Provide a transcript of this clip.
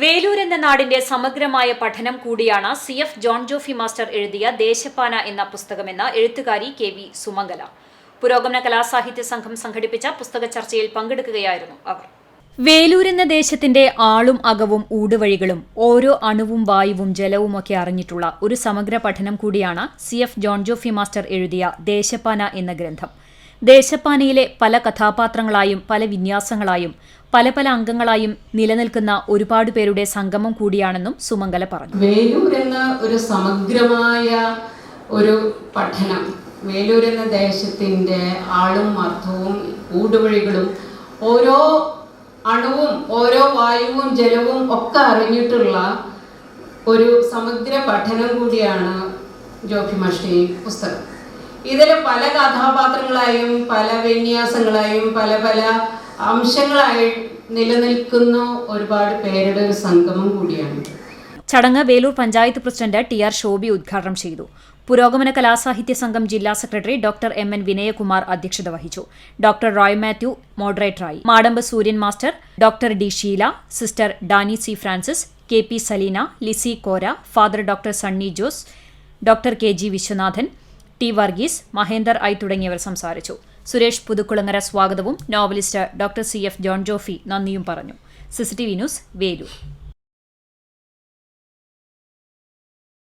വേലൂർ എന്ന നാടിന്റെ സമഗ്രമായ പഠനം കൂടിയാണ് C F John Joffy master എഴുതിയ ദേശപ്പാന എന്ന പുസ്തകമെന്ന് എഴുത്തുകാരി കെ വി സുമംഗല. പുരോഗമന കലാസാഹിത്യ സംഘം സംഘടിപ്പിച്ച പുസ്തക ചർച്ചയിൽ പങ്കെടുക്കുകയായിരുന്നു അവർ. വേലൂർ എന്ന ദേശത്തിന്റെ ആളും അകവും ഊടുവഴികളും ഓരോ അണുവും വായുവും ജലവും ഒക്കെ അറിഞ്ഞിട്ടുള്ള ഒരു സമഗ്ര പഠനം കൂടിയാണ് C F John Joffy master എഴുതിയ ദേശപ്പാന എന്ന ഗ്രന്ഥം. ദേശപ്പാനയിലെ പല കഥാപാത്രങ്ങളായും പല വിന്യാസങ്ങളായും പല പല അംഗങ്ങളായും നിലനിൽക്കുന്ന ഒരുപാട് പേരുടെ സംഗമം കൂടിയാണെന്നും സുമംഗല പറഞ്ഞു. വേലൂർ എന്ന ഒരു സമഗ്രമായ ഒരു പഠനം വേലൂർ എന്ന ദേശത്തിന്റെ ആളും അർത്ഥവും ഊടുവഴികളും ഓരോ അണുവും ഓരോ വായുവും ജലവും ഒക്കെ അറിഞ്ഞിട്ടുള്ള ഒരു സമഗ്ര പഠനം കൂടിയാണ് ജോഫി മാഷി പുസ്തകം. ഇതിൽ പല കഥാപാത്രങ്ങളായും പല വിന്യാസങ്ങളായും പല പല അംശങ്ങളായി നിലനിൽക്കുന്ന ഒരുപാട് പേരുടെ ഒരു സംഗമം കൂടിയാണ്. ചടങ്ങ് Velur panchayat president T R Shobhi ഉദ്ഘാടനം ചെയ്തു. പുരോഗമന കലാസാഹിത്യ സംഘം ജില്ലാ secretary doctor M N Vinayakumar അധ്യക്ഷത വഹിച്ചു. Doctor Roy Mathew മോഡറേറ്ററായി. Madambu Suryan master doctor D Sheela sister Dani C Francis K P Saleena Lizy Kora father doctor Sunny Jose doctor K G Viswanathan T Varghese Mahender I തുടങ്ങിയവർ സംസാരിച്ചു. സുരേഷ് പുതുക്കുളങ്ങര സ്വാഗതവും novelist doctor C F John Joffy നന്ദിയും പറഞ്ഞു. CCTV news Velur.